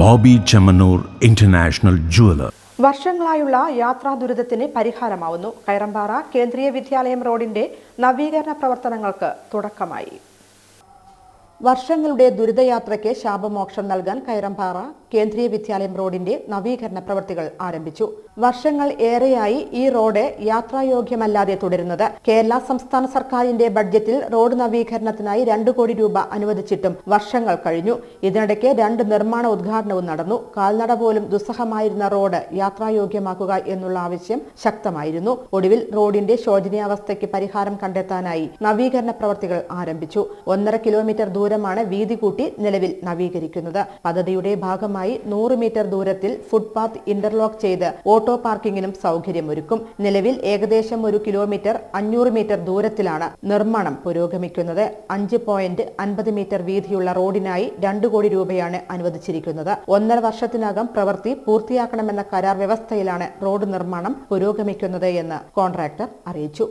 Boby Chemmanur international jeweller. വർഷങ്ങളായുള്ള യാത്രാ ദുരിതത്തിന് പരിഹാരമാവുന്നു. കയറമ്പാറ കേന്ദ്രീയ വിദ്യാലയം റോഡിന്റെ നവീകരണ പ്രവർത്തനങ്ങൾക്ക് തുടക്കമായി. വർഷങ്ങളുടെ ദുരിതയാത്രയ്ക്ക് ശാപമോക്ഷം നൽകാൻ കൈറംപാറ കേന്ദ്രീയ വിദ്യാലയം റോഡിന്റെ നവീകരണ പ്രവൃത്തികൾ ആരംഭിച്ചു. വർഷങ്ങൾ ഏറെയായി ഈ റോഡ് യാത്രായോഗ്യമല്ലാതെ തുടരുന്നത്. കേരള സംസ്ഥാന സർക്കാരിന്റെ ബഡ്ജറ്റിൽ റോഡ് നവീകരണത്തിനായി രണ്ടു കോടി രൂപ അനുവദിച്ചിട്ടും വർഷങ്ങൾ കഴിഞ്ഞു. ഇതിനിടയ്ക്ക് രണ്ട് നിർമ്മാണ ഉദ്ഘാടനവും നടന്നു. കാൽനട പോലും ദുസ്സഹമായിരുന്ന റോഡ് യാത്രായോഗ്യമാക്കുക എന്നുള്ള ആവശ്യം ശക്തമായിരുന്നു. ഒടുവിൽ റോഡിന്റെ ശോചനീയാവസ്ഥയ്ക്ക് പരിഹാരം കണ്ടെത്താനായി നവീകരണ പ്രവൃത്തികൾ ആരംഭിച്ചു. ഒന്നര കിലോമീറ്റർ ദൂരമാണ് വീതി കൂട്ടി നിലവിൽ നവീകരിക്കുന്നത്. പദ്ധതിയുടെ ഭാഗമായി നൂറ് മീറ്റർ ദൂരത്തിൽ ഫുട്പാത്ത് ഇന്റർലോക്ക് ചെയ്ത് ഓട്ടോ പാർക്കിങ്ങിനും സൗകര്യമൊരുക്കും. നിലവിൽ ഏകദേശം ഒരു കിലോമീറ്റർ അഞ്ഞൂറ് മീറ്റർ ദൂരത്തിലാണ് നിർമ്മാണം പുരോഗമിക്കുന്നത്. അഞ്ച് പോയിന്റ് അൻപത് മീറ്റർ വീതിയുള്ള റോഡിനായി രണ്ടു കോടി രൂപയാണ് അനുവദിച്ചിരിക്കുന്നത്. ഒന്നര വർഷത്തിനകം പ്രവൃത്തി പൂർത്തിയാക്കണമെന്ന കരാർ വ്യവസ്ഥയിലാണ് റോഡ് നിർമ്മാണം പുരോഗമിക്കുന്നത് എന്ന് കോൺട്രാക്ടർ അറിയിച്ചു.